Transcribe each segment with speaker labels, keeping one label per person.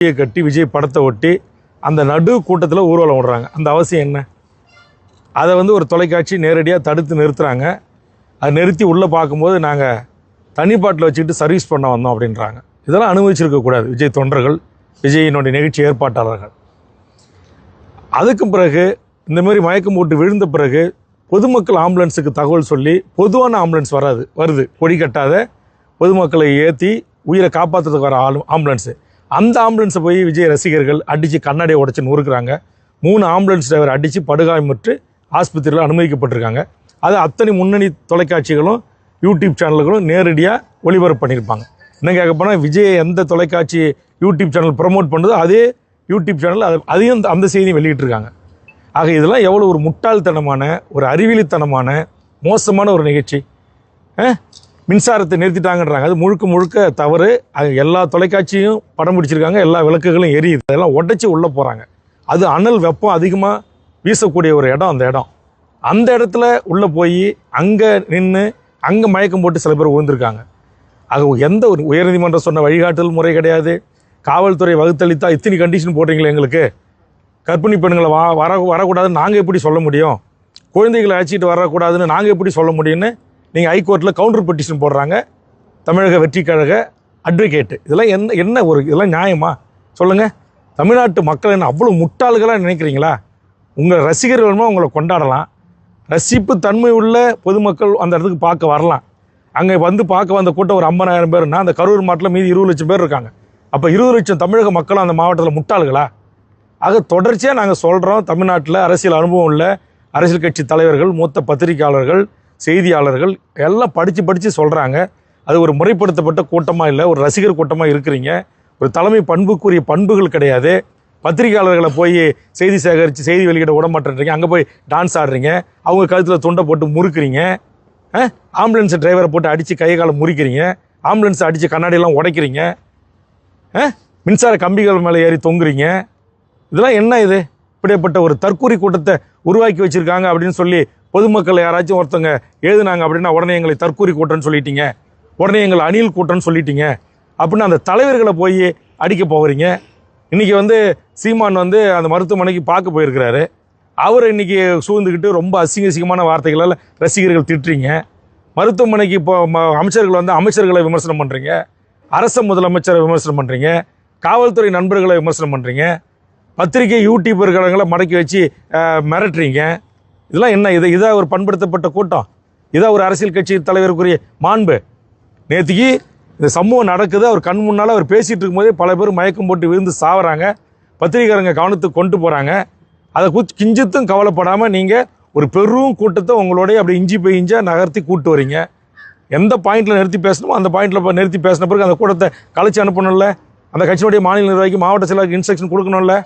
Speaker 1: விஜயை கட்டி விஜய் படத்தை ஒட்டி அந்த நடு கூட்டத்தில் ஊர்வலம் விடுறாங்க. அந்த அவசியம் என்ன? அதை வந்து ஒரு தொலைக்காட்சி நேரடியாக தடுத்து நிறுத்துகிறாங்க அதை நிறுத்தி உள்ளே பார்க்கும்போது நாங்கள் தனிப்பாட்டில் வச்சுக்கிட்டு சர்வீஸ் பண்ண வந்தோம் அப்படின்றாங்க. இதெல்லாம் அனுபவிச்சிருக்கக்கூடாது விஜய் தொண்டர்கள் விஜயினுடைய நிகழ்ச்சி ஏற்பாட்டாளர்கள். அதுக்கு பிறகு இந்தமாரி மயக்கம் போட்டு விழுந்த பிறகு பொதுமக்கள் ஆம்புலன்ஸுக்கு தகவல் சொல்லி பொதுவான ஆம்புலன்ஸ் வராது வருது. கொடி கட்டாத பொதுமக்களை ஏற்றி உயிரை காப்பாற்றுறதுக்கு வர ஆளு ஆம்புலன்ஸு. அந்த ஆம்புலன்ஸை போய் விஜய் ரசிகர்கள் அடித்து கண்ணாடியை உடச்சி நொறுக்குறாங்க. மூணு ஆம்புலன்ஸ் டிரைவர் அடித்து படுகாயமுற்று ஆஸ்பத்திரியில் அனுமதிக்கப்பட்டிருக்காங்க. அது அத்தனை முன்னணி தொலைக்காட்சிகளும் யூடியூப் சேனல்களும் நேரடியாக ஒளிபரப்பு பண்ணியிருப்பாங்க. இன்னும் கேட்க போனால் விஜய் எந்த தொலைக்காட்சி யூடியூப் சேனல் ப்ரமோட் பண்ணுதோ அதே யூடியூப் சேனல் அது அதையும் அந்த- செய்தியும் வெளியிட்டிருக்காங்க. ஆக இதெல்லாம் எவ்வளோ ஒரு முட்டாள்தனமான ஒரு அறிவியலித்தனமான மோசமான ஒரு நிகழ்ச்சி. ஆ? மின்சாரத்தை நிறுத்திட்டாங்கன்றாங்க. அது முழுக்க முழுக்க தவறு. அது எல்லா தொலைக்காட்சியும் படம் பிடிச்சிருக்காங்க. எல்லா விளக்குகளும் எரியுது. அதெல்லாம் உடைச்சி உள்ளே போகிறாங்க அது அனல் வெப்பம் அதிகமாக வீசக்கூடிய ஒரு இடம் அந்த இடம். அந்த இடத்துல உள்ளே போய் அங்கே நின்று அங்கே மயக்கம் போட்டு சில பேர் விழுந்திருக்காங்க ஆக எந்த ஒரு உயர்நீதிமன்றம் சொன்ன வழிகாட்டல் முறை கிடையாது. காவல்துறை வகுத்தளித்தா இத்தனை கண்டிஷன் போடுறீங்களே எங்களுக்கு. கர்ப்பிணி பெண்களை வா வர வரக்கூடாதுன்னு நாங்கள் எப்படி சொல்ல முடியும்? குழந்தைகளை அழைச்சிட்டு வரக்கூடாதுன்னு நாங்கள் எப்படி சொல்ல முடியும்னு நீங்கள் ஹைகோர்ட்டில் கவுண்டர் பெட்டிஷன் போடுறாங்க. தமிழக வெற்றி கழக அட்வொகேட்டு இதெல்லாம் என்ன என்ன ஒரு இதெல்லாம் நியாயமா? சொல்லுங்கள் தமிழ்நாட்டு மக்கள் என்ன அவ்வளோ முட்டாள்களாக நினைக்கிறீங்களா? உங்கள் ரசிகர்கள் வேணுமா உங்களை கொண்டாடலாம். ரசிப்பு தன்மை உள்ள பொதுமக்கள் அந்த இடத்துக்கு பார்க்க வரலாம். அங்கே வந்து பார்க்க வந்த கூட்டம் ஒரு ஐம்பதாயிரம் பேர்னா அந்த கரூர் மாவட்டத்தில் மீதி இருபது லட்சம் பேர் இருக்காங்க. அப்போ இருபது லட்சம் தமிழக மக்களும் அந்த மாவட்டத்தில் முட்டாள்களா? ஆக தொடர்ச்சியாக நாங்கள் சொல்கிறோம் தமிழ்நாட்டில் அரசியல் அனுபவம் உள்ள அரசியல் கட்சி தலைவர்கள் மூத்த பத்திரிகையாளர்கள் செய்தியாளர்கள் எல்லாம் படித்து படித்து சொல்கிறாங்க அது ஒரு முறைப்படுத்தப்பட்ட கூட்டமாக இல்லை ஒரு ரசிகர் கூட்டமாக இருக்கிறீங்க. ஒரு தலைமை பண்புக்குரிய பண்புகள் கிடையாது. பத்திரிகையாளர்களை போய் செய்தி சேகரித்து செய்தி வெளியிட விடமாட்டேன்றீங்க அங்கே போய் டான்ஸ் ஆடுறீங்க. அவங்க கழுத்தில் துண்டை போட்டு முறுக்குறீங்க. அஹ்? ஆம்புலன்ஸ் டிரைவரை போட்டு அடித்து கை காலை முறிக்கிறீங்க. ஆம்புலன்ஸ் அடித்து கண்ணாடியெல்லாம் உடைக்கிறீங்க. மின்சார கம்பிகள் மேலே ஏறி தொங்குறீங்க. இதெல்லாம் என்ன இது? இப்படிப்பட்ட ஒரு தற்கூரி கூட்டத்தை உருவாக்கி வச்சுருக்காங்க அப்படின்னு சொல்லி பொதுமக்கள் யாராச்சும் ஒருத்தங்க எழுதுனாங்க அப்படின்னா உடனே எங்களை தற்கூரி கூட்டம்னு சொல்லிட்டீங்க. உடனே எங்களை அணில் கூட்டம்னு சொல்லிட்டீங்க. அப்படின்னு அந்த தலைவர்களை போய் அடிக்க போகிறீங்க. இன்றைக்கி வந்து சீமான் வந்து அந்த மருத்துவமனைக்கு பார்க்க போயிருக்கிறாரு. அவர் இன்னைக்கு சூழ்ந்துக்கிட்டு ரொம்ப அசிங்க அசிங்கமான வார்த்தைகளால் ரசிகர்கள் திட்டுறீங்க. மருத்துவமனைக்கு இப்போ ம- அமைச்சர்கள் வந்து அமைச்சர்களை விமர்சனம் பண்ணுறீங்க அரச முதலமைச்சரை விமர்சனம் பண்ணுறீங்க காவல்துறை நண்பர்களை விமர்சனம் பண்ணுறீங்க பத்திரிகை யூடியூபர்களை மடக்கி வச்சு மிரட்டுறீங்க. இதெல்லாம் என்ன? இது இதாக ஒரு பண்படுத்தப்பட்ட கூட்டம். இதாக ஒரு அரசியல் கட்சி தலைவருக்குரிய மாண்பு. நேற்றுக்கு இந்த சம்பவம் நடக்குது. அவர் கண் முன்னால் அவர் பேசிகிட்டு இருக்கும்போதே பல பேர் மயக்கம் போட்டு விழுந்து சாவறாங்க. பத்திரிகையாளங்க கவனத்துக்கு கொண்டு போகிறாங்க அதை குச் கிஞ்சித்தும் கவலைப்படாமல் நீங்கள் ஒரு பெரும் கூட்டத்தை உங்களோடய அப்படி இஞ்சி போய் இஞ்சா நகர்த்தி கூட்டு வரீங்க. எந்த பாயிண்ட்டில் நிறுத்தி பேசணுமோ அந்த பாயிண்ட்டில் நிறுத்தி பேசின பிறகு அந்த கூட்டத்தை கலைச்சி அனுப்பணும்ல? அந்த கட்சியினுடைய மாநில நிர்வாகிக்கு மாவட்ட செயலாளருக்கு இன்ஸ்ட்ரக்ஷன் கொடுக்கணும்ல?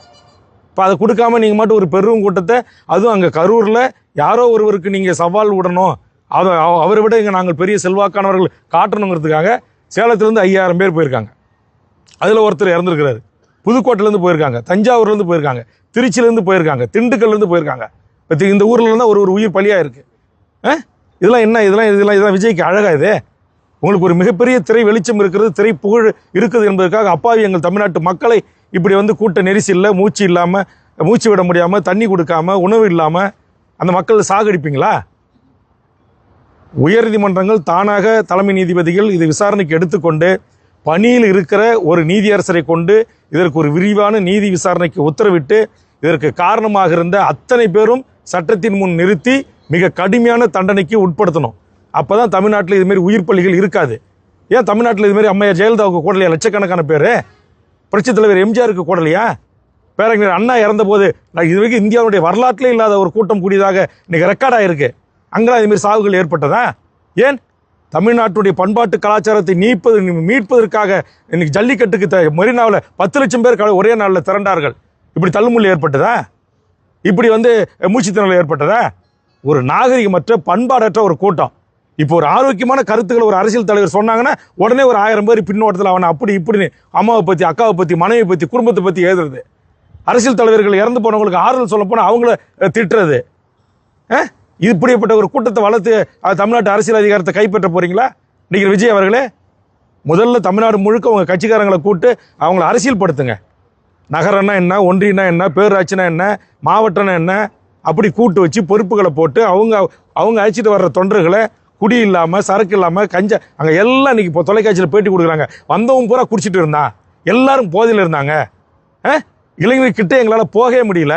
Speaker 1: இப்போ அதை கொடுக்காம நீங்கள் மட்டும் ஒரு பெரும் கூட்டத்தை அதுவும் அங்கே கரூரில் யாரோ ஒருவருக்கு நீங்கள் சவால் விடணும். அதை அவரை விட இங்கே நாங்கள் பெரிய செல்வாக்கானவர்கள் காட்டணுங்கிறதுக்காக சேலத்துலேருந்து ஐயாயிரம் பேர் போயிருக்காங்க. அதில் ஒருத்தர் இறந்துருக்கிறாரு. புதுக்கோட்டையிலேருந்து போயிருக்காங்க. தஞ்சாவூர்லேருந்து போயிருக்காங்க. திருச்சியிலேருந்து போயிருக்காங்க. திண்டுக்கல்லேருந்து போயிருக்காங்க. இப்போ இந்த ஊரில் இருந்தால் ஒரு ஒரு உயிர் பலியாக இருக்குது இதெல்லாம் என்ன? இதெல்லாம் இதெல்லாம் இதெல்லாம் விஜய்க்கு அழகாக இது? உங்களுக்கு ஒரு மிகப்பெரிய திரை வெளிச்சம் இருக்கிறது திரை புகழ் இருக்குது என்பதற்காக அப்பாவி எங்கள் தமிழ்நாட்டு மக்களை இப்படி வந்து கூட்ட நெரிசலில் மூச்சு இல்லாமல் மூச்சு விட முடியாமல் தண்ணி கொடுக்காம உணவு இல்லாமல் அந்த மக்கள் சாகடிப்பீங்களா? உயர்நீதிமன்றங்கள் தானாக தலைமை நீதிபதிகள் இது விசாரணைக்கு எடுத்துக்கொண்டு பணியில் இருக்கிற ஒரு நீதியரசரை கொண்டு இதற்கு ஒரு விரிவான நீதி விசாரணைக்கு உத்தரவிட்டு இதற்கு காரணமாக இருந்த அத்தனை பேரும் சட்டத்தின் முன் நிறுத்தி மிக கடுமையான தண்டனைக்கு உட்படுத்தணும். அப்போ தான் தமிழ்நாட்டில் இதுமாரி உயிர் பள்ளிகள் இருக்காது. ஏன் தமிழ்நாட்டில் இதுமாரி அம்மையா ஜெயலலிதாவுக்கு கூடலையா? லட்சக்கணக்கான பேர். புரட்சித் தலைவர் எம்ஜிஆருக்கு கூடலையா? பேரறிஞர் அண்ணா இறந்தபோது நான் இது வரைக்கும் இந்தியாவுடைய வரலாற்றிலே இல்லாத ஒரு கூட்டம் கூடியதாக இன்றைக்கி ரெக்கார்ட் இருக்குது அங்கெல்லாம் இதுமாரி சாவுகள் ஏற்பட்டதா? ஏன்? தமிழ்நாட்டுடைய பண்பாட்டு கலாச்சாரத்தை நீப்பது மீட்பதற்காக இன்னைக்கு ஜல்லிக்கட்டுக்கு த மெரினாவில் பத்து லட்சம் பேர் க- ஒரே நாளில் திரண்டார்கள். இப்படி தள்ளுமுள்ள ஏற்பட்டதா? இப்படி வந்து மூச்சுத்திணறல் ஏற்பட்டதா? ஒரு நாகரிகமற்ற பண்பாடற்ற ஒரு கூட்டம். இப்போ ஒரு ஆரோக்கியமான கருத்துக்களை ஒரு அரசியல் தலைவர் சொன்னாங்கன்னா உடனே ஒரு ஆயிரம் பேர் பின்னோட்டத்தில் அவனை அப்படி இப்படின்னு அம்மாவை பற்றி அக்காவை பற்றி மனைவியை பற்றி குடும்பத்தை பற்றி எழுதுறது அரசியல் தலைவர்கள் இறந்து போனவங்களுக்கு ஆறுதல் சொல்ல போனால் அவங்கள திட்டுறது. இப்படிப்பட்ட ஒரு கூட்டத்தை வளர்த்து தமிழ்நாட்டு அரசியல் அதிகாரத்தை கைப்பற்ற போறீங்களா? இன்னைக்கு விஜய் அவர்களே முதல்ல தமிழ்நாடு முழுக்க உங்கள் கட்சிக்காரங்களை கூப்பிட்டு அவங்கள அரசியல் படுத்துங்க நகரம்னா என்ன ஒன்றியம்னா என்ன பேரூராட்சினா என்ன மாவட்டம்னா என்ன அப்படி கூட்டு வச்சு பொறுப்புகளை போட்டு அவங்க அவங்க அழைச்சிட்டு வர்ற தொண்டர்களை குடி இல்லாமல் சரக்கு இல்லாமல் கஞ்ச அங்கே எல்லாம் இன்னைக்கு இப்போ தொலைக்காட்சியில் பேட்டி கொடுக்குறாங்க. வந்தவங்க பூரா குடிச்சிட்டு இருந்தான். எல்லாரும் போதையில் இருந்தாங்க. ஆ? இளைஞர்கிட்ட எங்களால் போகவே முடியல.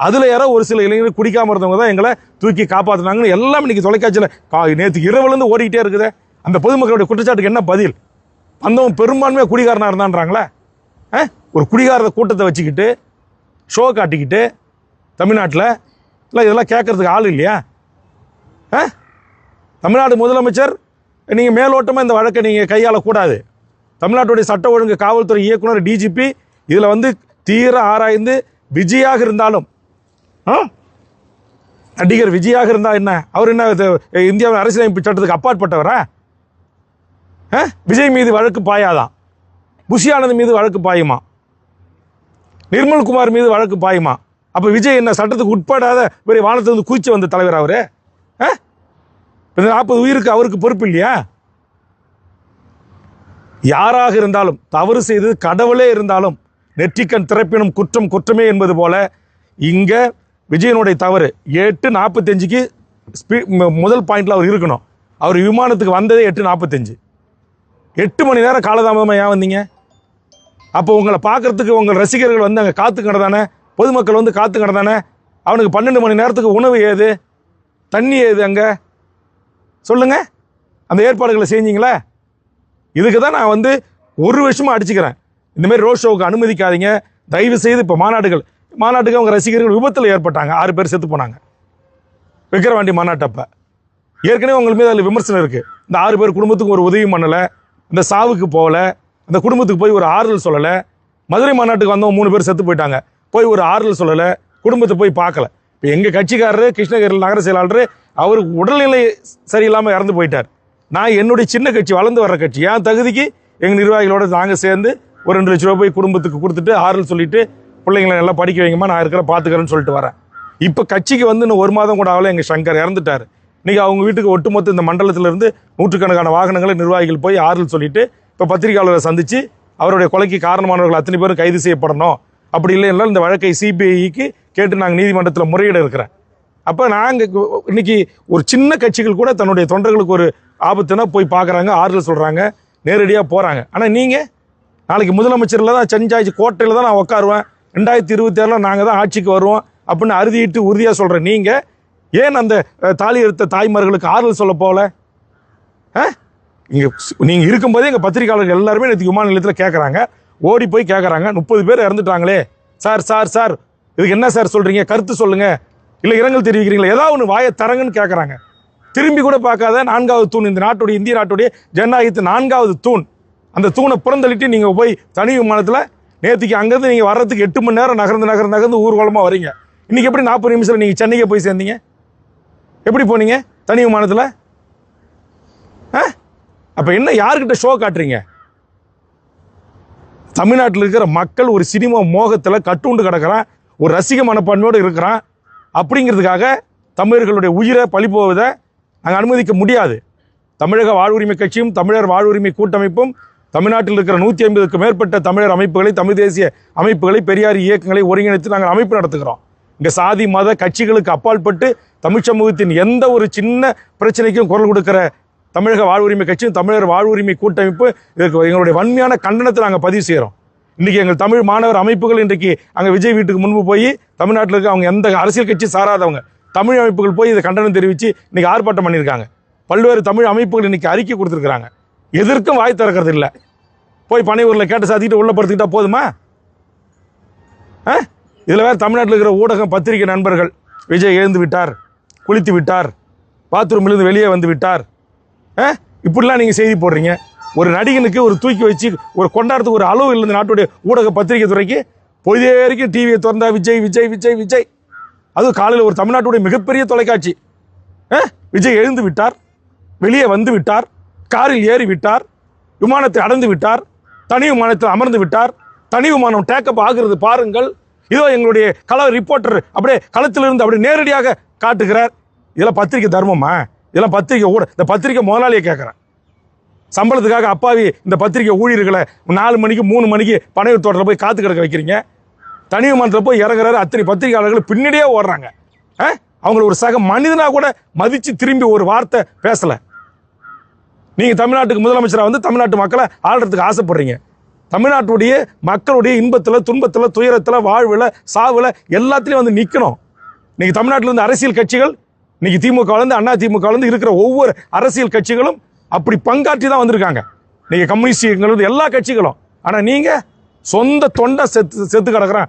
Speaker 1: அதில் யாரோ ஒரு சில இளைஞர்கள் குடிக்காமல் இருந்தவங்க தான் எங்களை தூக்கி காப்பாற்றினாங்கன்னு எல்லாம் இன்னைக்கு தொலைக்காட்சியில் கா நேற்று இரவுலேருந்து ஓடிக்கிட்டே இருக்குதே. அந்த பொதுமக்களுடைய குற்றச்சாட்டுக்கு என்ன பதில்? வந்தவன் பெரும்பான்மையாக குடிகாரனாக இருந்தான்றாங்களே? ஆ? ஒரு குடிகாரத கூட்டத்தை வச்சுக்கிட்டு ஷோ காட்டிக்கிட்டு தமிழ்நாட்டில் இல்லை இதெல்லாம் கேட்குறதுக்கு ஆள் இல்லையா? ஆ? தமிழ்நாடு முதலமைச்சர் நீங்கள் மேலோட்டமாக இந்த வழக்கை நீங்கள் கையாளக்கூடாது. தமிழ்நாட்டுடைய சட்ட ஒழுங்கு காவல்துறை இயக்குனர் டிஜிபி இதில் வந்து தீர ஆராய்ந்து விஜயாக இருந்தாலும் ஆ? நடிகர் விஜயாக இருந்தால் என்ன? அவர் என்ன இது, இந்தியாவின் அரசியலமைப்பு சட்டத்துக்கு அப்பாற்பட்டவரா? ஆ? விஜய் மீது வழக்கு பாயாதான் புஷி ஆனந்த் மீது வழக்கு பாயுமா? நிர்மல்குமார் மீது வழக்கு பாயுமா? அப்போ விஜய் என்ன சட்டத்துக்கு உட்படாத பெரிய வானத்திலிருந்து கூச்சி வந்த தலைவர் அவரு? ஆ? இந்த நாற்பது உயிருக்கு அவருக்கு பொறுப்பு இல்லையா? யாராக இருந்தாலும் தவறு செய்தது கடவுளே இருந்தாலும் நெற்றிக்கண் திறப்பினும் குற்றம் குற்றமே என்பது போல இங்கே விஜயனுடைய தவறு. எட்டு நாற்பத்தஞ்சுக்கு ஸ்பீ முதல் பாயிண்டில் அவர் இருக்கணும். அவர் விமானத்துக்கு வந்ததே எட்டு நாற்பத்தஞ்சு. எட்டு மணி நேரம் காலதாமதமாக ஏன் வந்தீங்க? அப்போ உங்களை பார்க்கறதுக்கு உங்கள் ரசிகர்கள் வந்து அங்கே காத்து கிடந்தானே பொதுமக்கள் வந்து காத்து கிடந்தானே அவனுக்கு பன்னெண்டு மணி நேரத்துக்கு உணவு ஏது? தண்ணி ஏது அங்கே? சொல்லுங்க. அந்த ஏற்பாடுகளை செஞ்சீங்களா? இதுக்கு தான் நான் வந்து ஒரு வருஷமாக அடிச்சுக்கிறேன். இந்தமாரி ரோட் ஷோவுக்கு அனுமதிக்காதீங்க. தயவு செய்து இப்போ மாநாடுகள் மாநாட்டுக்கு அவங்க ரசிகர்கள் விபத்தில் ஏற்பட்டாங்க. ஆறு பேர் செத்து போனாங்க. விக்கிரவாண்டி மாநாட்டப்போ ஏற்கனவே உங்கள் மீது அதில் விமர்சனம் இருக்குது இந்த ஆறு பேர் குடும்பத்துக்கு ஒரு உதவி பண்ணலை. இந்த சாவுக்கு போகல. அந்த குடும்பத்துக்கு போய் ஒரு ஆறுதல் சொல்லலை. மதுரை மாநாட்டுக்கு வந்தவங்க மூணு பேர் செத்து போயிட்டாங்க. போய் ஒரு ஆறுதல் சொல்லலை. குடும்பத்தை போய் பார்க்கல. இப்போ எங்கள் கட்சிக்காரரு கிருஷ்ணகிரியில் நகர செயலாளர் அவருக்கு உடல்நிலை சரியில்லாமல் இறந்து போயிட்டார். நான் என்னுடைய சின்ன கட்சி வளர்ந்து வர்ற கட்சி. என் தகுதிக்கு எங்கள் நிர்வாகிகளோட நாங்கள் சேர்ந்து ஒரு ரெண்டு லட்ச ரூபா போய் குடும்பத்துக்கு கொடுத்துட்டு ஆறுதல் சொல்லிட்டு பிள்ளைங்களை நல்லா படிக்க வைங்கம்மா நான் இருக்கிற பார்த்துக்கிறேன்னு சொல்லிட்டு வரேன். இப்போ கட்சிக்கு வந்து இன்னும் ஒரு மாதம் கூட ஆகல எங்கள் சங்கர் இறந்துட்டார். இன்றைக்கி அவங்க வீட்டுக்கு ஒட்டுமொத்த இந்த மண்டலத்திலிருந்து நூற்றுக்கணக்கான வாகனங்களை நிர்வாகிகள் போய் ஆறுதல் சொல்லிட்டு இப்போ பத்திரிகையாளரை சந்தித்து அவருடைய கொலைக்கு காரணமானவர்கள் அத்தனை பேரும் கைது செய்யப்படணும். அப்படி இல்லை என்றால் இந்த வழக்கை சிபிஐக்கு கேட்டு நாங்கள் நீதிமன்றத்தில் முறையிட இருக்கிறேன். அப்போ நாங்கள் இன்னைக்கு ஒரு சின்ன கட்சிகள் கூட தன்னுடைய தொண்டர்களுக்கு ஒரு ஆபத்துனா போய் பார்க்குறாங்க ஆறுதல் சொல்கிறாங்க நேரடியாக போகிறாங்க ஆனால் நீங்கள் நாளைக்கு முதலமைச்சரில் தான் செஞ்சாய்ச்சி கோட்டையில் தான் நான் உட்காருவேன் ரெண்டாயிரத்தி இருபத்தி ஆறில் நாங்கள் தான் ஆட்சிக்கு வருவோம் அப்படின்னு அறுதிட்டு உறுதியாக சொல்கிறேன் நீங்கள் ஏன் அந்த தாலி எடுத்த தாய்மார்களுக்கு ஆறுதல் சொல்ல போகல? ஆ? இங்கே நீங்கள் இருக்கும்போதே எங்கள் பத்திரிகையாளர்கள் எல்லாருமே நேற்று விமான நிலையத்தில் கேட்குறாங்க ஓடி போய் கேட்குறாங்க முப்பது பேர் இறந்துட்டாங்களே. சார் சார் சார் இதுக்கு என்ன சார் சொல்கிறீங்க கருத்து சொல்லுங்கள் இல்லை இரங்கல் தெரிவிக்கிறீங்களா? ஏதாவது ஒன்று வாயை தரங்கன்னு கேட்குறாங்க திரும்பி கூட பார்க்காத நான்காவது தூண். இந்த நாட்டுடைய இந்திய நாட்டுடைய ஜனநாயகத்து நான்காவது தூண். அந்த தூணை புறந்தள்ளிட்டு நீங்கள் போய் தனி விமானத்தில் நேற்றுக்கு அங்கேருந்து நீங்கள் வர்றதுக்கு எட்டு மணி நேரம் நகர்ந்து நகர்ந்து நகர்ந்து ஊர்வலமாக வரீங்க. இன்றைக்கி எப்படி நாற்பது நிமிஷத்தில் நீங்கள் சென்னைக்கு போய் சேர்ந்தீங்க? எப்படி போனீங்க தனி விமானத்தில்? ஆ? அப்போ என்ன யாருக்கிட்ட ஷோ காட்டுறீங்க? தமிழ்நாட்டில் இருக்கிற மக்கள் ஒரு சினிமா மோகத்தில் கட்டுண்டு கிடக்கிறான். ஒரு ரசிக மனப்பான்மையோடு இருக்கிறான். அப்படிங்கிறதுக்காக தமிழர்களுடைய உயிரை பழி போவதை நாங்கள் அனுமதிக்க முடியாது. தமிழக வாழ்வுரிமை கட்சியும் தமிழர் வாழ்வுரிமை கூட்டமைப்பும் தமிழ்நாட்டில் இருக்கிற நூற்றி ஐம்பதுக்கு மேற்பட்ட தமிழர் அமைப்புகளை தமிழ் தேசிய அமைப்புகளை பெரியார் இயக்கங்களை ஒருங்கிணைத்து நாங்கள் அமைப்பு நடத்துகிறோம். இங்கே சாதி மத கட்சிகளுக்கு அப்பாற்பட்டு தமிழ் சமூகத்தின் எந்த ஒரு சின்ன பிரச்சனைக்கும் குரல் கொடுக்கிற தமிழக வாழ்வுரிமை கட்சியும் தமிழர் வாழ்வுரிமை கூட்டமைப்பு இதற்கு எங்களுடைய வன்மையான கண்டனத்தை நாங்கள் பதிவு செய்கிறோம். இன்றைக்கி எங்கள் தமிழ் மாணவர் அமைப்புகள் இன்றைக்கு அங்கே விஜய் வீட்டுக்கு முன்பு போய் தமிழ்நாட்டில் இருக்க அவங்க எந்த அரசியல் கட்சி சாராதவங்க தமிழ் அமைப்புகள் போய் இதை கண்டனம் தெரிவித்து இன்றைக்கி ஆர்ப்பாட்டம் பண்ணியிருக்காங்க. பல்வேறு தமிழ் அமைப்புகள் இன்றைக்கி அறிக்கை கொடுத்துருக்குறாங்க. எதிர்க்கும் வாய் திறக்கிறது இல்லை. போய் பனையூரில் கேட்டு சாத்திக்கிட்டு உள்ள படுத்துக்கிட்டா போதுமா? ஆ? இதில் வேறு தமிழ்நாட்டில் இருக்கிற ஊடகம் பத்திரிகை நண்பர்கள் விஜய் எழுந்து விட்டார் குளித்து விட்டார் பாத்ரூமிலிருந்து வெளியே வந்து விட்டார். ஆ? இப்படிலாம் நீங்கள் செய்தி போடுறீங்க. ஒரு நடிகனுக்கு ஒரு தூக்கி வச்சு ஒரு கொண்டாடத்துக்கு ஒரு அளவு இல்லை நாட்டுடைய ஊடக பத்திரிகை துறைக்கு பொழுதே வரைக்கும் டிவியை திறந்தா விஜய் விஜய் விஜய் விஜய். அதுவும் காலையில் ஒரு தமிழ்நாட்டுடைய மிகப்பெரிய தொலைக்காட்சி. ஆ? விஜய் எழுந்து விட்டார். வெளியே வந்து விட்டார். காரில் ஏறி விட்டார். விமானத்தை அடைந்து விட்டார். தனி விமானத்தில் அமர்ந்து விட்டார். தனி விமானம் டேக்கப் ஆகிறது பாருங்கள். இதோ எங்களுடைய கள ரிப்போர்ட்டர் அப்படியே களத்திலிருந்து அப்படியே நேரடியாக காட்டுகிறார். இதெல்லாம் பத்திரிக்கை தர்மமா? இதெல்லாம் பத்திரிக்கை ஊட இந்த பத்திரிக்கை முதலாளியை கேட்குறேன் சம்பளத்துக்காக அப்பாவி இந்த பத்திரிக்கை ஊழியர்களை நாலு மணிக்கு மூணு மணிக்கு பனையூர் தோட்டத்தில் போய் காத்து கிடக்க வைக்கிறீங்க? தனிமன்றத்தில் போய் இறங்குறாரு அத்தனை பத்திரிகையாளர்கள் பின்னாடியே ஓடுறாங்க. ஆ? அவங்கள ஒரு சக மனிதனாக கூட மதித்து திரும்பி ஒரு வார்த்தை பேசலை. நீங்கள் தமிழ்நாட்டுக்கு முதலமைச்சராக வந்து தமிழ்நாட்டு மக்களை ஆள்றதுக்கு ஆசைப்படுறீங்க. தமிழ்நாட்டுடைய மக்களுடைய இன்பத்தில் துன்பத்தில் துயரத்தில் வாழ்வில் சாவில் எல்லாத்துலேயும் வந்து நிற்கணும் இன்றைக்கி தமிழ்நாட்டில் இருந்து அரசியல் கட்சிகள் இன்னைக்கு திமுகலேருந்து அண்ணா திமுகலேருந்து இருக்கிற ஒவ்வொரு அரசியல் கட்சிகளும் அப்படி பங்காற்றி தான் வந்திருக்காங்க. நீங்கள் கம்யூனிஸ்ட்ங்கிறது எல்லா கட்சிகளும். ஆனால் நீங்கள் சொந்த தொண்டை செத்து செத்து கிடக்குறேன்.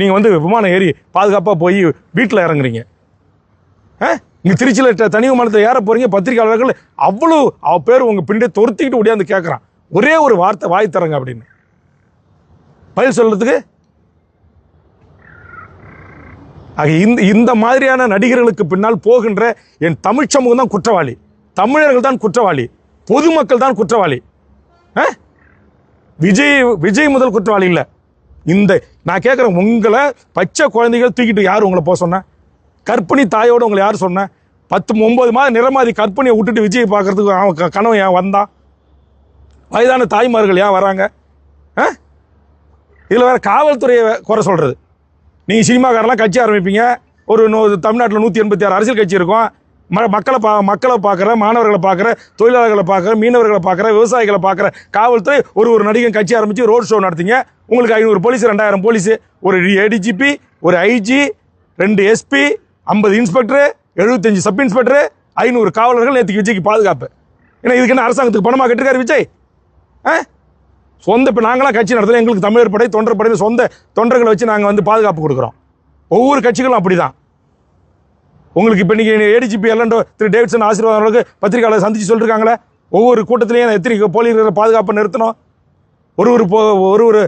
Speaker 1: நீங்கள் வந்து விமானம் ஏறி பாதுகாப்பாக போய் வீட்டில் இறங்குறீங்க. ஆ? இங்கே திருச்சியில் தனி விமானத்தில் ஏற போகிறீங்க பத்திரிகையாளர்கள் அவ்வளோ அவ பேர் உங்கள் பின்னே தொருத்திக்கிட்டு ஓடியாந்து கேட்குறான் ஒரே ஒரு வார்த்தை வாய் தரங்க அப்படின்னு. பதில் சொல்கிறதுக்கு ஆக இந்த இந்த மாதிரியான நடிகர்களுக்கு பின்னால் போகின்ற என் தமிழ் சமூகம் தான் குற்றவாளி. தமிழர்கள் தான் குற்றவாளி பொதுமக்கள் தான் குற்றவாளி. ஆ? விஜய் விஜய் முதல் குற்றவாளி இல்லை. இந்த நான் கேட்குறேன் உங்களை பச்சை குழந்தைகள் தூக்கிட்டு யார் உங்களை போக சொன்னேன் கற்பிணி தாயோடு உங்களை யார் சொன்னேன் பத்து ஒம்பது மாதம் நிறமாதி கற்பனையை விட்டுட்டு விஜய் பார்க்கறதுக்கு அவன் கனவு ஏன் வந்தான் வயதான தாய்மார்கள் ஏன் வராங்க? ஆ? இதில் வேறு காவல்துறையை குறை சொல்கிறது நீங்கள் சினிமாக்காரெல்லாம் கட்சி ஆரம்பிப்பீங்க. ஒரு நூ தமிழ்நாட்டில் நூற்றி எண்பத்தி ஆறு அரசியல் கட்சி இருக்கும். ம மக்களை பா மக்களை பார்க்குற மாணவர்களை பார்க்குற தொழிலாளர்களை பார்க்குற மீனவர்களை பார்க்குற விவசாயிகளை பார்க்குற காவல்துறை ஒரு ஒரு நடிகன் கட்சி ஆரம்பித்து ரோட் ஷோ நடத்திங்க. உங்களுக்கு ஐநூறு போலீஸ் ரெண்டாயிரம் போலீஸ் ஒரு ஏடிஜிபி ஒரு ஐஜி ரெண்டு எஸ்பி ஐம்பது இன்ஸ்பெக்டரு எழுபத்தஞ்சு சப் இன்ஸ்பெக்டரு ஐநூறு காவலர்கள் நேற்றுக்கு விஜய்க்கு பாதுகாப்பு. ஏன்னா இதுக்கு என்ன அரசாங்கத்துக்கு பணமாக கட்டிருக்காரு விஜய்? ஆ? சொந்த இப்போ நாங்களாம் கட்சி நடத்துகிறோம் எங்களுக்கு தமிழர் படை தொண்டர் படை சொந்த தொண்டர்களை வச்சு நாங்கள் வந்து பாதுகாப்பு கொடுக்குறோம். ஒவ்வொரு கட்சிகளும் அப்படி தான் உங்களுக்கு இப்போ நீங்கள் ஏடிஜிபி எல்லண்டோ திரு டேவிட்சன் ஆசீர்வாதம் அளவுக்கு பத்திரிகையாளர் சந்தித்து சொல்லியிருக்காங்களே ஒவ்வொரு கூட்டத்திலையும் எத்தனை போலீஸ் பாதுகாப்பை நிறுத்தணும்? ஒரு ஒரு போ ஒரு ஒரு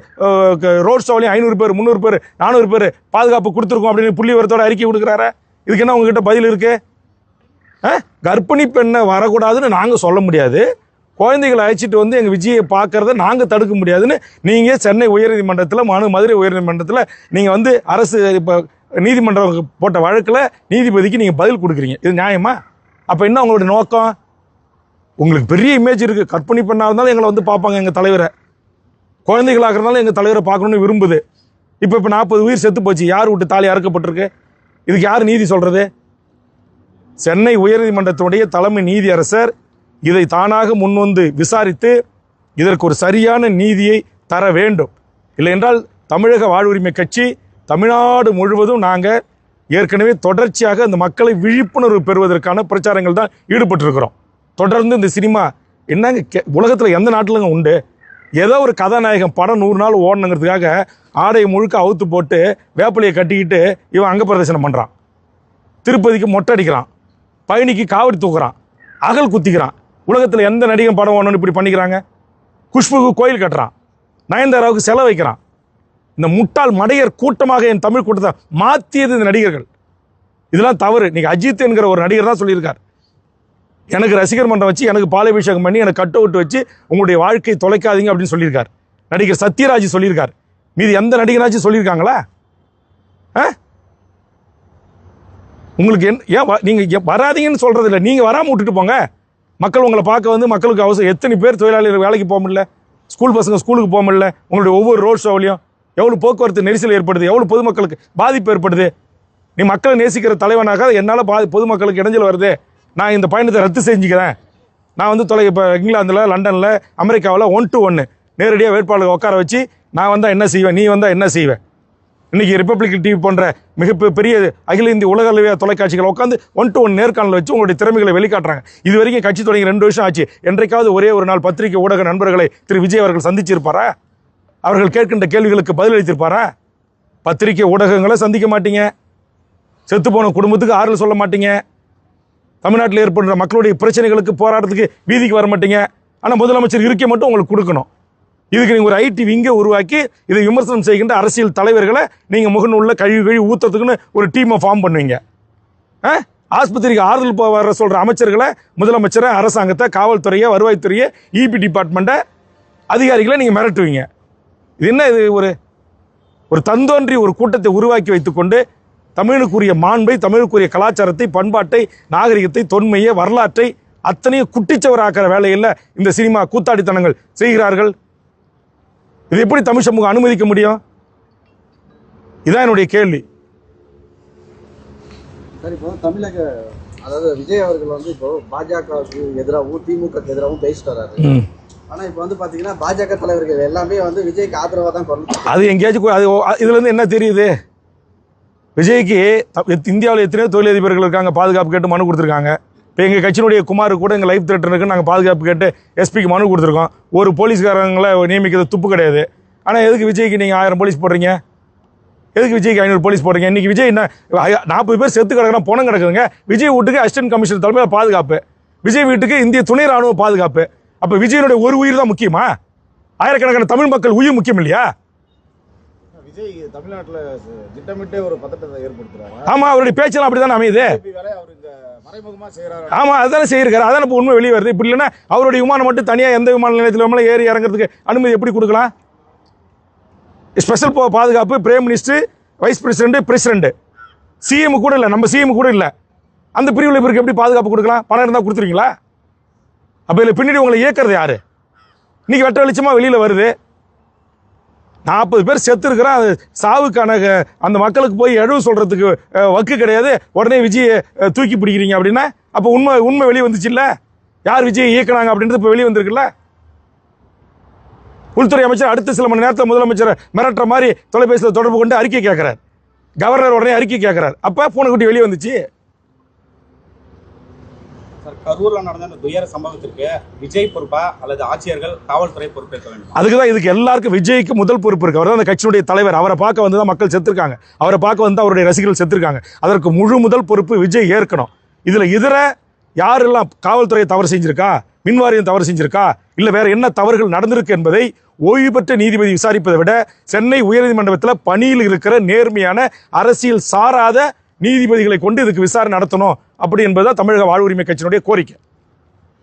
Speaker 1: ரோட் ஷோலையும் ஐநூறு பேர் முந்நூறு பேர் நானூறு பேர் பாதுகாப்பு கொடுத்துருக்கோம் அப்படின்னு புள்ளி விவரத்தோட அறிக்கை கொடுக்குறாரு. இதுக்கு என்ன உங்ககிட்ட பதில் இருக்குது ஆ? கர்ப்பிணி பெண்ணை வரக்கூடாதுன்னு நாங்கள் சொல்ல முடியாது. குழந்தைகளை அழைச்சிட்டு வந்து எங்கள் விஜயை பார்க்குறத நாங்கள் தடுக்க முடியாதுன்னு நீங்கள் சென்னை உயர்நீதிமன்றத்தில் மனு மதுரை உயர்நீதிமன்றத்தில் நீங்கள் வந்து அரசு இப்போ நீதிமன்றம் போட்ட வழக்கில் நீதிபதிக்கு நீங்கள் பதில் கொடுக்குறீங்க. இது நியாயமா? அப்போ என்ன உங்களுடைய நோக்கம்? உங்களுக்கு பெரிய இமேஜ் இருக்குது கற்பனை பண்ணா இருந்தாலும் எங்களை வந்து பார்ப்பாங்க எங்கள் தலைவரை. குழந்தைகளாக இருந்தாலும் எங்கள் தலைவரை பார்க்கணுன்னு விரும்புது. இப்போ இப்போ நாற்பது உயிர் செத்து போச்சு. யார் விட்டு தாலி அறுக்கப்பட்டிருக்கு? இதுக்கு யார் நீதி சொல்கிறது சென்னை உயர்நீதிமன்றத்தினுடைய தலைமை நீதியரசர் இதை தானாக முன்வந்து விசாரித்து இதற்கு ஒரு சரியான நீதியை தர வேண்டும். இல்லை என்றால் தமிழக வாழ்வுரிமை கட்சி தமிழ்நாடு முழுவதும் நாங்கள் ஏற்கனவே தொடர்ச்சியாக அந்த மக்களை விழிப்புணர்வு பெறுவதற்கான பிரச்சாரங்கள் தான் ஈடுபட்டிருக்கிறோம். தொடர்ந்து இந்த சினிமா என்னங்க உலகத்தில் எந்த நாட்டிலங்க உண்டு? ஏதோ ஒரு கதாநாயகன் படம் நூறு நாள் ஓடணுங்கிறதுக்காக ஆடையை முழுக்க அவுத்து போட்டு வேப்பிலையை கட்டிக்கிட்டு இவன் அங்க பிரதர்சனம் பண்ணுறான் திருப்பதிக்கு மொட்டை அடிக்கிறான். பயணிக்கு காவடி தூக்குறான். அகல் குத்திக்கிறான். உலகத்தில் எந்த நடிகன் படம் ஓடணும்னு இப்படி பண்ணிக்கிறாங்க? குஷ்புக்கு கோயில் கட்டுறான். நயன்தாராவுக்கு செலவு வைக்கிறான். இந்த முட்டாள் மடையர் கூட்டமாக என் தமிழ் கூட்டத்தை மாற்றியது இந்த நடிகர்கள். இதெல்லாம் தவறு. நீங்கள் அஜித் என்கிற ஒரு நடிகர் தான் சொல்லியிருக்கார். எனக்கு ரசிகர் மன்றம் வச்சு எனக்கு பாலாபிஷேகம் பண்ணி எனக்கு கட் அவுட் வச்சு உங்களுடைய வாழ்க்கை தொலைக்காதீங்க அப்படின்னு சொல்லியிருக்கார். நடிகர் சத்யராஜ் சொல்லியிருக்கார். மீது எந்த நடிகராச்சும் சொல்லியிருக்காங்களா? ஆ? உங்களுக்கு என் ஏன் வ- நீங்க வராதீங்கன்னு சொல்றது இல்லை. நீங்க வராமல் விட்டுட்டு போங்க. மக்கள் உங்களை பார்க்க வந்து மக்களுக்கு அவசரம். எத்தனை பேர் தொழிலாளிகள் வேலைக்கு போக முடியல? ஸ்கூல் பசங்க ஸ்கூலுக்கு போக முடியல. உங்களுடைய ஒவ்வொரு ரோட் ஷோவிலையும் எவ்வளவு போக்குவரத்து நெரிசல் ஏற்படுது? எவ்வளவு பொதுமக்களுக்கு பாதிப்பு ஏற்படுது? நீ மக்களை நேசிக்கிற தலைவனாக என்னால் பாதி பொதுமக்களுக்கு இடைஞ்சல் வருது. நான் இந்த பயணத்தை ரத்து செஞ்சுக்கிறேன். நான் வந்து தொலை இப்போ இங்கிலாந்தில் லண்டனில் அமெரிக்காவில் ஒன் டு ஒன்று நேரடியாக வேட்பாளர் உட்கார வச்சு நான் வந்தால் என்ன செய்வேன்? நீ வந்தால் என்ன செய்வேன் இன்றைக்கி ரிப்பப்ளிக் டிவி போன்ற மிக பெரிய அகில இந்திய உலகளவிய தொலைக்காட்சிகள் உட்காந்து ஒன் டு ஒன் நேர்காணல் வச்சு உங்களுடைய திறமைகளை வெளிக்காட்டுறாங்க. இது வரைக்கும் கட்சி தொடங்கி ரெண்டு வருஷம் ஆச்சு. என்றைக்காவது ஒரே ஒரு நாள் பத்திரிகை ஊடக நண்பர்களை திரு. விஜய் அவர்கள் சந்திச்சிருப்பாரா? அவர்கள் கேட்கின்ற கேள்விகளுக்கு பதிலளித்திருப்பாரா பத்திரிகை ஊடகங்களை சந்திக்க மாட்டீங்க. செத்துப்போன குடும்பத்துக்கு ஆறுதல் சொல்ல மாட்டீங்க. தமிழ்நாட்டில் ஏற்படுற மக்களுடைய பிரச்சனைகளுக்கு போராட்டத்துக்கு வீதிக்கு வர மாட்டீங்க. ஆனால் முதலமைச்சர் இருக்கை மட்டும் உங்களுக்கு கொடுக்கணும். இதுக்கு நீங்கள் ஒரு ஐடி விங்கை உருவாக்கி இதை விமர்சனம் செய்கின்ற அரசியல் தலைவர்களை நீங்கள் முகநூலில் கழுவி கழுவி ஊத்துறதுக்குன்னு ஒரு டீமை ஃபார்ம் பண்ணுவீங்க. ஆ? ஆஸ்பத்திரிக்கு ஆறுதல் போ வர சொல்கிற அமைச்சர்களை முதலமைச்சரை அரசாங்கத்தை காவல்துறையை வருவாய்த்துறையை இபி டிபார்ட்மெண்ட்டை அதிகாரிகளை நீங்கள் மிரட்டுவீங்க. இது என்ன இது ஒரு ஒரு தந்தோன்றி ஒரு கூட்டத்தை உருவாக்கி வைத்துக்கொண்டு தமிழுக்குரிய மாண்பை தமிழுக்குரிய கலாச்சாரத்தை பண்பாட்டை நாகரிகத்தை தொன்மையை வரலாற்றை அத்தனையும் குட்டிச்சவராக்கிற வேலையில் இந்த சினிமா கூத்தாடித்தனங்கள் செய்கிறார்கள். இது எப்படி தமிழ் சமூகம் அனுமதிக்க முடியும்? இதான் என்னுடைய கேள்வி.
Speaker 2: சார் இப்போ தமிழக அதாவது விஜய் அவர்கள் வந்து இப்போ பாஜகவுக்கு எதிராகவும் திமுகக்கு எதிராகவும் பேசிட்டு வராரு ஆனா இப்போ வந்து பாத்தீங்கன்னா பாஜக தலைவர்கள் எல்லாமே வந்து விஜய்க்கு ஆதரவா தான்
Speaker 1: அது எங்கேயாச்சும் அது இதுல இருந்து என்ன தெரியுது? விஜய்க்கு இந்தியாவில் எத்தனையோ தொழிலதிபர்கள் இருக்காங்க பாதுகாப்பு கேட்டு மனு கொடுத்துருக்காங்க. இப்போ எங்கள் கட்சியினுடைய குமார் கூட எங்கள் லைஃப் த்ரெட் நாங்கள் பாதுகாப்பு கேட்டு எஸ்பிக்கு மனு கொடுத்துருக்கோம். ஒரு போலீஸ்காரங்களை நியமிக்கிறது துப்பு கிடையாது. ஆனால் எதுக்கு விஜய்க்கு நீங்கள் ஆயிரம் போலீஸ் போடுறீங்க? எதுக்கு விஜய்க்கு ஐநூறு போலீஸ் போடுறீங்க? இன்றைக்கி விஜய் என்ன நாற்பது பேர் செத்து கிடக்குறான் பணம் கிடக்குதுங்க. விஜய் வீட்டுக்கு அசிஸ்டன்ட் கமிஷனர் தலைமையில் பாதுகாப்பு. விஜய் வீட்டுக்கு இந்திய துணை ராணுவ பாதுகாப்பு. அப்போ விஜயனுடைய ஒரு உயிர் தான் முக்கியமா? ஆயிரக்கணக்கான தமிழ் மக்கள் உயிர் முக்கியம் இல்லையா?
Speaker 3: விஜய் தமிழ்நாட்டுல திட்டமிட்டே ஒரு பதட்டத்தை ஏற்படுத்துறாங்க
Speaker 1: ஆமா அவருடைய பேச்செல்லாம் அப்படிதான் அமையுது.
Speaker 3: பிஜேபி வேலை அவர் இந்த மறைமுகமா செய்யறாரு
Speaker 1: ஆமா அதுதானே செய்யிருக்காரு. அதான் இப்போ உண்மை வெளியே வருது. இப்படி இல்லைன்னா அவருடைய விமானம் மட்டும் தனியா எந்த விமான நிலையத்தில் ஏறி இறங்குறதுக்கு அனுமதி எப்படி கொடுக்கலாம்? ஸ்பெஷல் பாதுகாப்பு prime minister vice president president CM கூட இல்லை. நம்ம சிஎம் கூட இல்லை. அந்த பிரிவில் இவருக்கு எப்படி பாதுகாப்பு கொடுக்கலாம்? பணம் இருந்தால் கொடுத்துருவீங்களா? அப்போ இதில் பின்னாடி உங்களை இயக்கிறது யார்? இன்றைக்கி வெட்ட வெளிச்சமாக வெளியில் வருது. நாற்பது பேர் செத்து இருக்கிறான் அது சாவுக்கான அந்த மக்களுக்கு போய் எழுவு சொல்கிறதுக்கு வக்கு கிடையாது. உடனே விஜயை தூக்கி பிடிக்கிறீங்க அப்படின்னா அப்போ உண்மை உண்மை வெளியே வந்துச்சு இல்லை யார் விஜய் இயக்குனாங்க அப்படின்றது இப்போ வெளியே வந்திருக்குல்ல? உள்துறை அமைச்சர் அடுத்த சில மணி நேரத்தில் முதலமைச்சர் மிரட்டுற மாதிரி தொலைபேசியில் தொடர்பு கொண்டு அறிக்கை கேட்குறார் கவர்னர் உடனே அறிக்கை கேட்குறார் அப்போ பூனைக்குட்டி வெளியே வந்துச்சு.
Speaker 4: சார் கரூர்ல நடந்த அந்த துயர சம்பவத்திற்கு விஜய் பொறுப்பா அல்லது ஆட்சியர்கள் காவல்துறை பொறுப்பேற்க வேண்டும்?
Speaker 1: அதுக்கு தான் இதுக்கு எல்லாருக்கும் விஜய்க்கு முதல் பொறுப்பு இருக்கு. அவர் தான் அந்த கட்சியினுடைய தலைவர். அவரை பார்க்க வந்து தான் மக்கள் செத்துருக்காங்க. அவரை பார்க்க வந்து அவருடைய ரசிகர்கள் செத்துருக்காங்க. அதற்கு முழு முதல் பொறுப்பு விஜய் ஏற்கணும். இதுல இதர யாரெல்லாம் காவல்துறையை தவறு செஞ்சிருக்கா? மின்வாரியம் தவறு செஞ்சிருக்கா? இல்ல வேற என்ன தவறுகள் நடந்திருக்கு என்பதை ஓய்வு பெற்ற நீதிபதி விசாரிப்பதை விட சென்னை உயர்நீதிமன்றத்தில் பணியில் இருக்கிற நேர்மையான அரசியல் சாராத நீதிபதிகளை கொண்டு இதுக்கு விசாரணை நடத்தணும். அப்படி என்பதுதான் தமிழக வாழ்வுரிமை கட்சியினுடைய கோரிக்கை.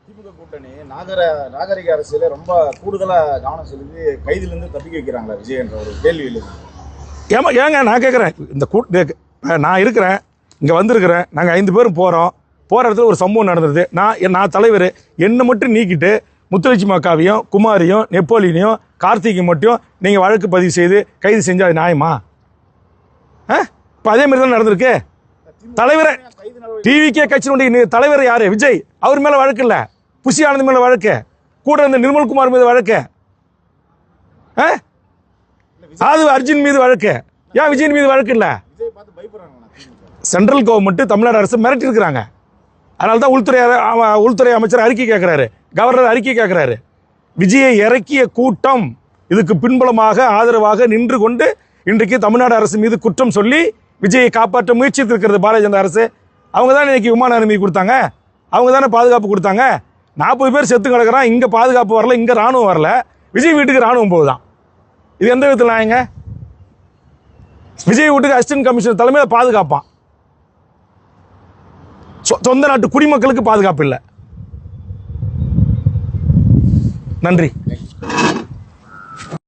Speaker 3: திமுக கூட்டணி நாகர நாகரிக அரசியல ரொம்ப கூடுதலா கவனம் செலுத்தி கைதுல இருந்து தப்பிக்க வைக்கிறாங்களா விஜய் என்ற ஒரு கேள்வி
Speaker 1: ஏமா ஏங்க நான் கேட்குறேன் இந்த கூ இந்த- நான் இருக்கிறேன் இங்கே வந்திருக்கிறேன் நாங்கள் ஐந்து பேரும் போகிறோம் போகிற இடத்துல ஒரு சம்பவம் நடந்தது. நான் என் நான் தலைவர். என்னை மட்டும் நீக்கிட்டு முத்துலட்சுமி அக்காவையும் குமாரியும் நெப்போலியனையும் கார்த்திகை மட்டும் நீங்கள் வழக்கு பதிவு செய்து கைது செஞ்சா அது நியாயமா? ஆ இப்போ அதே மாதிரி தான் நடந்திருக்கு? தலைவரை டிவிகே கட்சியினுடைய தலைவர் யாரு? விஜய். அவர் மேல வழக்கு இல்ல. புஷி ஆனந்த் மேல வழக்கு. கூட இருந்த நிர்மல்குமார் மீது வழக்கு. ஆ? அது அர்ஜுன் மீது வழக்கு. ஏன் விஜயின் மீது வழக்கு இல்ல? சென்ட்ரல் கவர்மெண்ட் தமிழ்நாடு அரசு மிரட்டி இருக்கிறாங்க. அதனால தான் உள்துறை உள்துறை அமைச்சர் அறிக்கை கேட்கிறாரு கவர்னர் அறிக்கை கேட்கிறாரு விஜயை இறக்கிய கூட்டம். இதுக்கு பின்புலமாக ஆதரவாக நின்று கொண்டு இன்றைக்கு தமிழ்நாடு அரசு மீது குற்றம் சொல்லி விஜயை காப்பாற்ற முயற்சித்திருக்கிறது பாரதிய ஜனதா அரசு. அவங்க தானே இன்றைக்கி விமான அனுமதி கொடுத்தாங்க. அவங்க தானே பாதுகாப்பு கொடுத்தாங்க. நாற்பது பேர் செத்து கிடக்குறான். இங்கே பாதுகாப்பு வரல இங்கே ராணுவம் வரல. விஜய் வீட்டுக்கு ராணுவம் போகுதான். இது எந்த விதத்தில் நாயங்க விஜய் வீட்டுக்கு அசிஸ்டன்ட் கமிஷனர் தலைமையில் பாதுகாப்பான். சொ- சொந்த நாட்டு குடிமக்களுக்கு பாதுகாப்பு இல்லை. நன்றி.